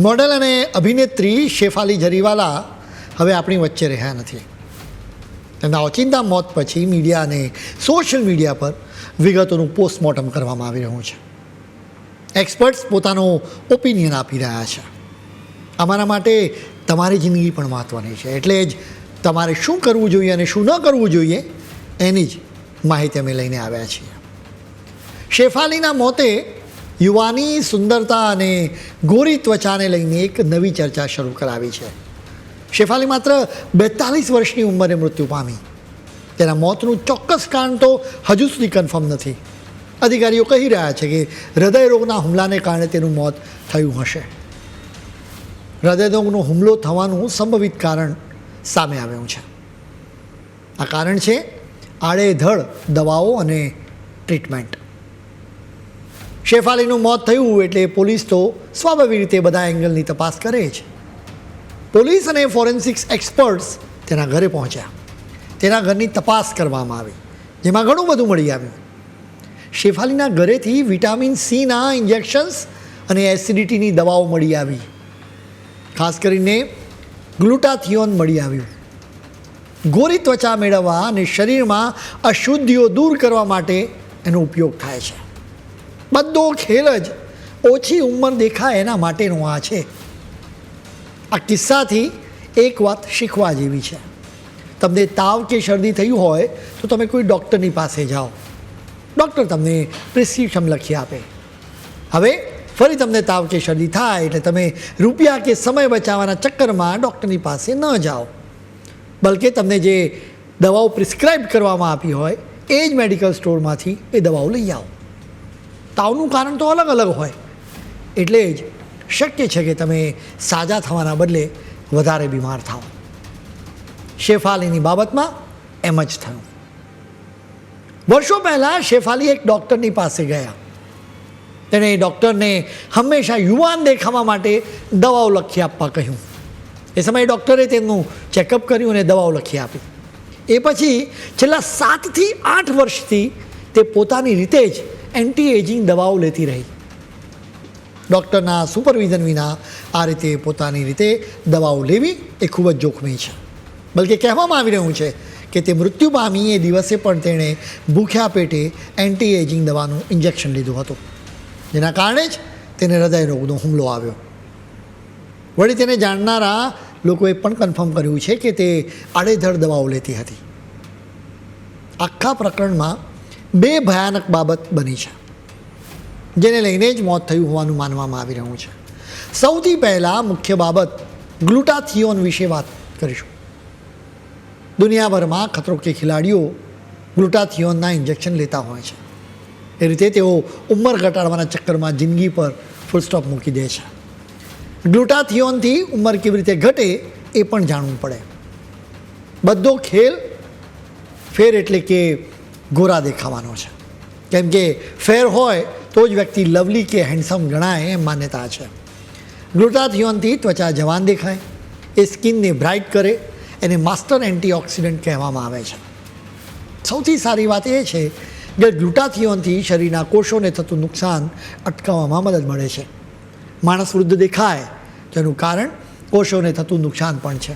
Model અને અભિનેત્રી શેફાલી જરીવાલા હવે આપણી વચ્ચે રહ્યા નથી. તેમના ઓચિંતા મોત પછી મીડિયા અને સોશિયલ મીડિયા પર વિગતોનું પોસ્ટમોર્ટમ કરવામાં આવી રહ્યું છે. એક્સપર્ટ્સ પોતાનો ઓપિનિયન આપી રહ્યા છે. અમારા માટે તમારી જિંદગી પણ મહત્ત્વની છે. એટલે જ તમારે શું કરવું જોઈએ અને શું ન કરવું જોઈએ એની જ માહિતી અમે લઈને આવ્યા છીએ. શેફાલીના મોતે યુવાની સુંદરતા અને ગોરી ત્વચાને લઈને એક નવી ચર્ચા શરૂ કરાવી છે. શેફાલી માત્ર બેતાલીસ વર્ષની ઉંમરે મૃત્યુ પામી. તેના મોતનું ચોક્કસ કારણ તો હજુ સુધી કન્ફર્મ નથી. અધિકારીઓ કહી રહ્યા છે કે હૃદયરોગના હુમલાને કારણે તેનું મોત થયું હશે. હૃદયરોગનો હુમલો થવાનું સંભવિત કારણ સામે આવ્યું છે. આ કારણ છે આડેધડ દવાઓ અને ટ્રીટમેન્ટ. શેફાલીનું મોત થયું એટલે પોલીસ તો સ્વાભાવિક રીતે બધા એંગલની તપાસ કરે છે. પોલીસ અને ફોરેન્સિક્સ એક્સપર્ટ્સ તેના ઘરે પહોંચ્યા. તેના ઘરની તપાસ કરવામાં આવી, જેમાં ઘણું બધું મળી આવ્યું. શેફાલીના ઘરેથી વિટામિન સીના ઇન્જેક્શન્સ અને એસિડિટીની દવાઓ મળી આવી. ખાસ કરીને ગ્લુટાથિયોન મળી આવ્યું. ગોરી ત્વચા મેળવવા અને શરીરમાં અશુદ્ધિઓ દૂર કરવા માટે એનો ઉપયોગ થાય છે. બધો ખેલ જ ઓછી ઉંમર દેખાય એના માટેનો આ છે. આ કિસ્સાથી એક વાત શીખવા જેવી છે. તમને તાવ કે શરદી થયું હોય તો તમે કોઈ ડૉક્ટરની પાસે જાઓ. ડૉક્ટર તમને પ્રિસ્ક્રિપ્શન લખી આપે. હવે ફરી તમને તાવ કે શરદી થાય એટલે તમે રૂપિયા કે સમય બચાવવાના ચક્કરમાં ડૉક્ટરની પાસે ન જાઓ. બલકે તમને જે દવાઓ પ્રિસ્ક્રાઇબ કરવામાં આપી હોય એ જ મેડિકલ સ્ટોરમાંથી એ દવાઓ લઈ આવો. તાવનું કારણ તો અલગ અલગ હોય. એટલે જ શક્ય છે કે તમે સાજા થવાના બદલે વધારે બીમાર થાઓ. શેફાલીની બાબતમાં એમ જ થયું. વર્ષો પહેલાં શેફાલી એક ડૉક્ટરની પાસે ગયા. તેણે એ ડૉક્ટરને હંમેશા યુવાન દેખાવા માટે દવાઓ લખી આપવા કહ્યું. એ સમયે ડૉક્ટરે તેમનું ચેકઅપ કર્યું અને દવાઓ લખી આપી. એ પછી છેલ્લા સાતથી આઠ વર્ષથી તે પોતાની રીતે જ એન્ટી એજિંગ દવાઓ લેતી રહી. ડૉક્ટરના સુપરવિઝન વિના આ રીતે પોતાની રીતે દવાઓ લેવી એ ખૂબ જ જોખમી છે. બલકે કહેવામાં આવી રહ્યું છે કે તે મૃત્યુ પામી એ દિવસે પણ તેણે ભૂખ્યા પેટે એન્ટી એજિંગ દવાનું ઇન્જેક્શન લીધું હતું. જેના કારણે જ તેને હૃદયરોગનો હુમલો આવ્યો. વળી તેને જાણનારા લોકોએ પણ કન્ફર્મ કર્યું છે કે તે આડેધડ દવાઓ લેતી હતી. આખા પ્રકરણમાં બે ભયાનક બાબત બની છે, જેને લઈને જ મોત થયું હોવાનું માનવામાં આવી રહ્યું છે. સૌથી પહેલાં મુખ્ય બાબત ગ્લુટાથિયોન વિશે વાત કરીશું. દુનિયાભરમાં ખતરો કે ખેલાડીઓ ગ્લુટાથિયોનના ઇન્જેક્શન લેતા હોય છે. એ રીતે તેઓ ઉંમર ઘટાડવાના ચક્કરમાં જિંદગી પર ફૂલ સ્ટોપ મૂકી દે છે. ગ્લુટાથિયોનથી ઉંમર કેવી રીતે ઘટે એ પણ જાણવું પડે. બધો ખેલ ફેર એટલે કે ગોરા દેખાવાનો છે. કેમ કે ફેર હોય તો જ વ્યક્તિ લવલી કે હેન્ડસમ ગણાય એમ માન્યતા છે. ગ્લુટાથિયોનથી ત્વચા જવાન દેખાય, એ સ્કિનને બ્રાઇટ કરે, એને માસ્ટર એન્ટીઓક્સિડન્ટ કહેવામાં આવે છે. સૌથી સારી વાત એ છે કે ગ્લુટાથિયોનથી શરીરના કોષોને થતું નુકસાન અટકાવવામાં મદદ મળે છે. માણસ વૃદ્ધ દેખાય, તેનું કારણ કોષોને થતું નુકસાન પણ છે.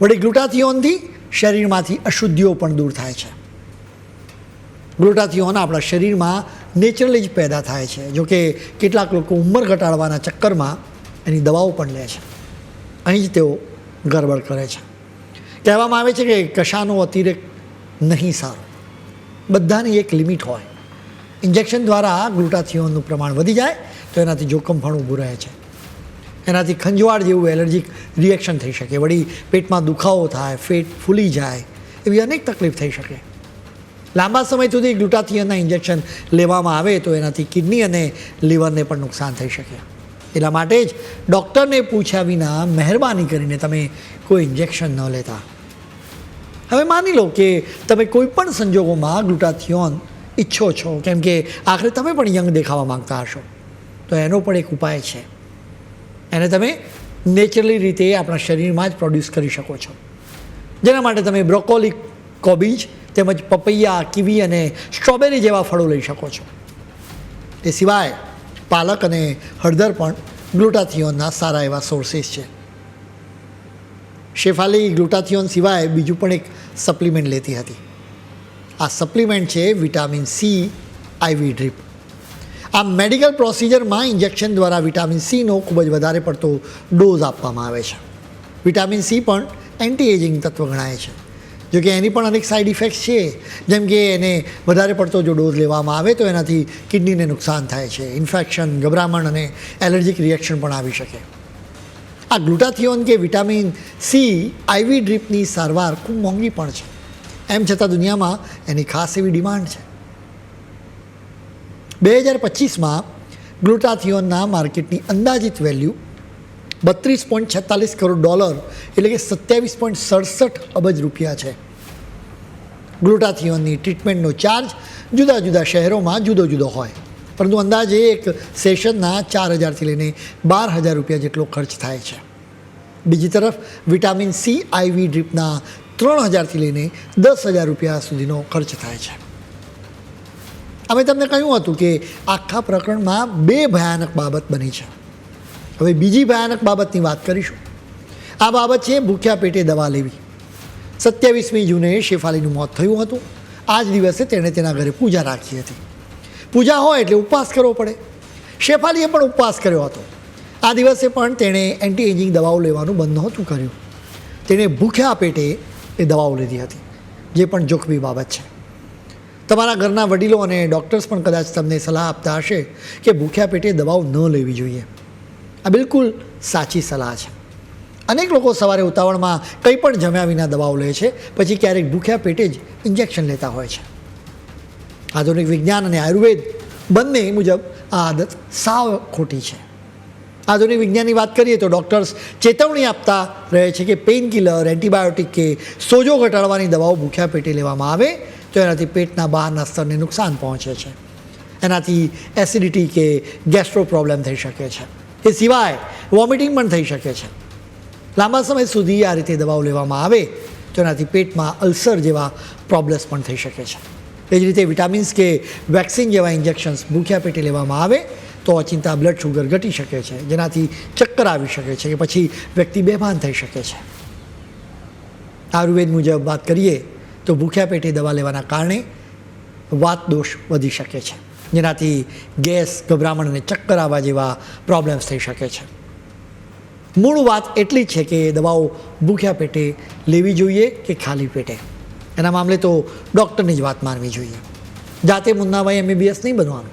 વળી ગ્લુટાથિયોનથી શરીરમાંથી અશુદ્ધિઓ પણ દૂર થાય છે. ગ્લુટાથિયોન આપણા શરીરમાં નેચરલી જ પેદા થાય છે. જોકે કેટલાક લોકો ઉંમર ઘટાડવાના ચક્કરમાં એની દવાઓ પણ લે છે. અહીં જ તેઓ ગરબડ કરે છે. કહેવામાં આવે છે કે કશાનો અતિરેક નહીં સારો. બધાની એક લિમિટ હોય. ઇન્જેક્શન દ્વારા ગ્લુટાથિયોનનું પ્રમાણ વધી જાય તો એનાથી જોખમ પણ ઊભું રહે છે. એનાથી ખંજવાળ જેવું એલર્જીક રિએક્શન થઈ શકે. વળી પેટમાં દુખાવો થાય પેટ ફૂલી જાય, એવી અનેક તકલીફ થઈ શકે. લાંબા સમય સુધી ગ્લુટાથિયનના ઇન્જેક્શન લેવામાં આવે તો એનાથી કિડની અને લીવરને પણ નુકસાન થઈ શકે. એટલા માટે જ ડૉક્ટરને પૂછ્યા વિના મહેરબાની કરીને તમે કોઈ ઇન્જેક્શન ન લેતા. હવે માની લો કે તમે કોઈ પણ સંજોગોમાં ગ્લુટાથિયોન ઈચ્છો છો, કેમ કે આખરે તમે પણ યંગ દેખાવા માંગતા હશો, તો એનો પણ એક ઉપાય છે. એને તમે નેચરલી રીતે આપણા શરીરમાં જ પ્રોડ્યુસ કરી શકો છો. જેના માટે તમે બ્રોકોલી કોબીજ તેમજ પપૈયા, કીવી અને સ્ટ્રોબેરી જેવા ફળો લઈ શકો છો. તે સિવાય પાલક અને હળદર પણ ગ્લુટાથિયોનના સારા એવા સોર્સિસ છે. શેફાલી ગ્લુટાથિયોન સિવાય બીજું પણ એક સપ્લિમેન્ટ લેતી હતી. આ સપ્લિમેન્ટ છે વિટામિન સી આઈવી ડ્રીપ. આ મેડિકલ પ્રોસિજરમાં ઇન્જેક્શન દ્વારા વિટામિન સીનો ખૂબ જ વધારે પડતો ડોઝ આપવામાં આવે છે. વિટામિન સી પણ એન્ટી એજિંગ તત્વ ગણાય છે. જો કે એની પણ અનેક સાઇડ ઇફેક્ટ્સ છે. જેમ કે એને વધારે પડતો જો ડોઝ લેવામાં આવે તો એનાથી કિડનીને નુકસાન થાય છે. ઇન્ફેક્શન ગભરામણ અને એલર્જીક રિએક્શન પણ આવી શકે. આ ગ્લુટાથિયોન કે વિટામિન સી આઈવી ડ્રીપની સારવાર ખૂબ મોંઘી પણ છે. એમ છતાં દુનિયામાં એની ખાસ એવી ડિમાન્ડ છે. બે હજાર પચીસમાં ગ્લુટાથિયોનના માર્કેટની અંદાજિત વેલ્યુ બત્રીસ પોઈન્ટ છેતાલીસ કરોડ ડોલર, એટલે કે સત્યાવીસ પોઈન્ટ સડસઠ અબજ રૂપિયા છે. ગ્લુટાથિયોનની ટ્રીટમેન્ટનો ચાર્જ જુદા જુદા શહેરોમાં જુદો જુદો હોય. પરંતુ અંદાજે એક સેશનના ચાર હજારથી લઈને બાર હજાર રૂપિયા જેટલો ખર્ચ થાય છે. બીજી તરફ, વિટામિન સી આઈવી ડ્રીપના ત્રણ હજારથી લઈને દસ હજાર રૂપિયા સુધીનો ખર્ચ થાય છે. અમે તમને કહ્યું હતું કે આખા પ્રકરણમાં બે ભયાનક બાબત બની છે. હવે બીજી ભયાનક બાબતની વાત કરીશું. આ બાબત છે ભૂખ્યા પેટે દવા લેવી. સત્યાવીસમી જૂને શેફાલીનું મોત થયું હતું. આ જ દિવસે તેણે તેના ઘરે પૂજા રાખી હતી. પૂજા હોય એટલે ઉપવાસ કરવો પડે. શેફાલીએ પણ ઉપવાસ કર્યો હતો. આ દિવસે પણ તેણે એન્ટી એજિંગ દવાઓ લેવાનું બંધ નહોતું કર્યું. તેણે ભૂખ્યા પેટે એ દવાઓ લીધી હતી, જે પણ જોખમી બાબત છે. તમારા ઘરના વડીલો અને ડૉક્ટર્સ પણ કદાચ તમને સલાહ આપતા હશે કે ભૂખ્યા પેટે દવાઓ ન લેવી જોઈએ. આ બિલકુલ સાચી સલાહ છે. અનેક લોકો સવારે ઉતાવળમાં કંઈ પણ જમ્યા વિના દવાઓ લે છે, પછી ક્યારેક ભૂખ્યા પેટે જ ઇન્જેક્શન લેતા હોય છે. આધુનિક વિજ્ઞાન અને આયુર્વેદ બંને મુજબ આ આદત સાવ ખોટી છે. આધુનિક વિજ્ઞાનની વાત કરીએ તો ડૉક્ટર્સ ચેતવણી આપતા રહે છે કે પેઇન કિલર એન્ટીબાયોટિક કે સોજો ઘટાડવાની દવાઓ ભૂખ્યા પેટે લેવામાં આવે, તો એનાથી પેટના બહારના સ્તરને નુકસાન પહોંચે છે. એનાથી એસિડિટી કે ગેસ્ટ્રો પ્રોબ્લેમ થઈ શકે છે. એ સિવાય વોમિટિંગ પણ થઈ શકે છે. લાંબા સમય સુધી આ રીતે દવાઓ લેવામાં આવે, તો એનાથી પેટમાં અલ્સર જેવા પ્રોબ્લેમ્સ પણ થઈ શકે છે. એ જ રીતે વિટામિન્સ કે વેક્સિન જેવા ઇન્જેક્શન્સ ભૂખ્યા પેટે લેવામાં આવે, તો અચિંતા બ્લડ શુગર ઘટી શકે છે, જેનાથી ચક્કર આવી શકે છે કે પછી વ્યક્તિ બેભાન થઈ શકે છે. આયુર્વેદ મુજબ વાત કરીએ, તો ભૂખ્યા પેટે દવા લેવાના કારણે વાત દોષ વધી શકે છે. જેનાથી ગેસ ગભરામણ અને ચક્કર આવવા જેવા પ્રોબ્લેમ્સ થઈ શકે છે. મૂળ વાત એટલી છે કે દવાઓ ભૂખ્યા પેટે લેવી જોઈએ કે ખાલી પેટે? એના મામલે તો ડૉક્ટરની જ વાત માનવી જોઈએ. જાતે મુન્નાભાઈ એમબીબીએસ નહીં બનવાનું.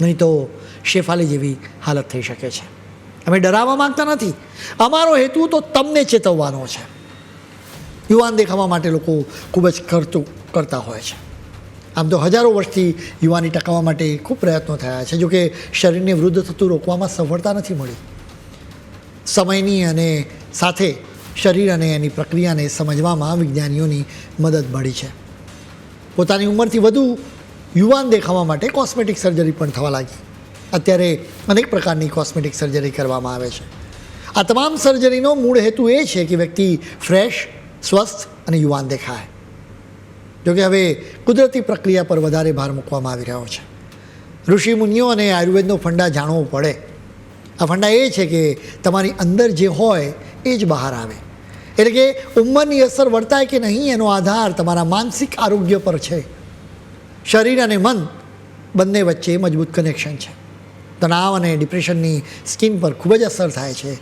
નહીં તો શેફાલી જેવી હાલત થઈ શકે છે. અમે ડરાવવા માંગતા નથી. અમારો હેતુ તો તમને ચેતવવાનો છે. યુવાન દેખાવા માટે લોકો ખૂબ જ કરતું, કરતા હોય છે. આમ તો હજારો વર્ષથી યુવાની ટકાવવા માટે ખૂબ પ્રયત્નો થયા છે. જોકે શરીરને વૃદ્ધ થતું રોકવામાં સફળતા નથી મળી. સમયની અને સાથે શરીર અને એની પ્રક્રિયાને સમજવામાં વિજ્ઞાનીઓની મદદ મળી છે. પોતાની ઉંમરથી વધુ યુવાન દેખાવા માટે કોસ્મેટિક સર્જરી પણ થવા લાગી. અત્યારે અનેક પ્રકારની કોસ્મેટિક સર્જરી કરવામાં આવે છે. આ તમામ સર્જરીનો મૂળ હેતુ એ છે કે વ્યક્તિ ફ્રેશ, સ્વસ્થ અને યુવાન દેખાય. જોકે હવે કુદરતી પ્રક્રિયા પર વધારે ભાર મૂકવામાં આવી રહ્યો છે. ઋષિ મુનિઓ અને આયુર્વેદનો ફંડા જાણવો પડે. આ ફંડા એ છે કે તમારી અંદર જે હોય એ જ બહાર આવે. એટલે કે ઉંમરની અસર વર્તાય કે નહીં એનો આધાર તમારા માનસિક આરોગ્ય પર છે. શરીર અને મન બંને વચ્ચે મજબૂત કનેક્શન છે. તણાવ અને ડિપ્રેશનની સ્કિન પર ખૂબ જ અસર થાય છે.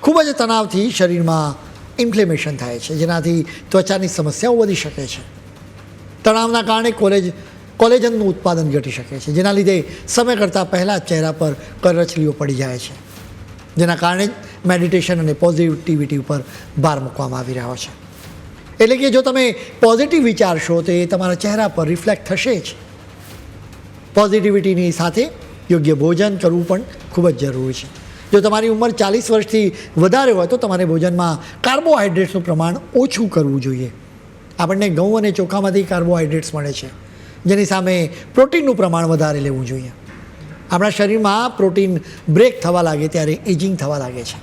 ખૂબ જ તણાવથી શરીરમાં ઇન્ફ્લેમેશન થાય છે, જેનાથી ત્વચાની સમસ્યાઓ વધી શકે છે. તણાવના કારણે કોલેજ કોલેજનનું ઉત્પાદન ઘટી શકે છે. જેના લીધે સમય કરતાં પહેલાં ચહેરા પર કરચલીઓ પડી જાય છે. જેના કારણે જ મેડિટેશન અને પોઝિટિવિટી ઉપર ભાર મૂકવામાં આવી રહ્યો છે. એટલે કે જો તમે પોઝિટિવ વિચારશો, તો એ તમારા ચહેરા પર રિફ્લેક્ટ થશે જ. પોઝિટિવિટીની સાથે યોગ્ય ભોજન કરવું પણ ખૂબ જ જરૂરી છે. જો તમારી ઉંમર ચાલીસ વર્ષથી વધારે હોય, તો તમારે ભોજનમાં કાર્બોહાઈડ્રેટ્સનું પ્રમાણ ઓછું કરવું જોઈએ. આપણને ઘઉં અને ચોખામાંથી કાર્બોહાઈડ્રેટ્સ મળે છે. જેની સામે પ્રોટીનનું પ્રમાણ વધારે લેવું જોઈએ. આપણા શરીરમાં પ્રોટીન બ્રેક થવા લાગે ત્યારે એજિંગ થવા લાગે છે.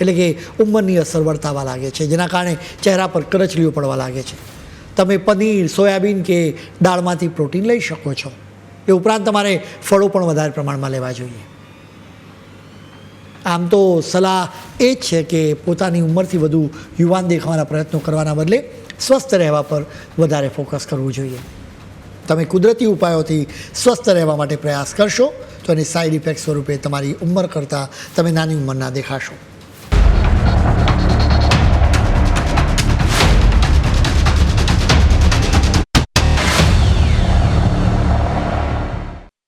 એટલે કે ઉંમરની અસર વર્તાવા લાગે છે, જેના કારણે ચહેરા પર કરચલીઓ પડવા લાગે છે. તમે પનીર, સોયાબીન કે દાળમાંથી પ્રોટીન લઈ શકો છો. એ ઉપરાંત તમારે ફળો પણ વધારે પ્રમાણમાં લેવા જોઈએ. આમ તો સલાહ એ જ છે કે પોતાની ઉંમરથી વધુ યુવાન દેખાવાના પ્રયત્નો કરવાના બદલે સ્વસ્થ રહેવા પર વધારે ફોકસ કરવું જોઈએ. તમે કુદરતી ઉપાયોથી સ્વસ્થ રહેવા માટે પ્રયાસ કરશો, તો એની સાઈડ ઇફેક્ટ સ્વરૂપે તમારી ઉંમર કરતાં તમે નાની ઉંમરના દેખાશો.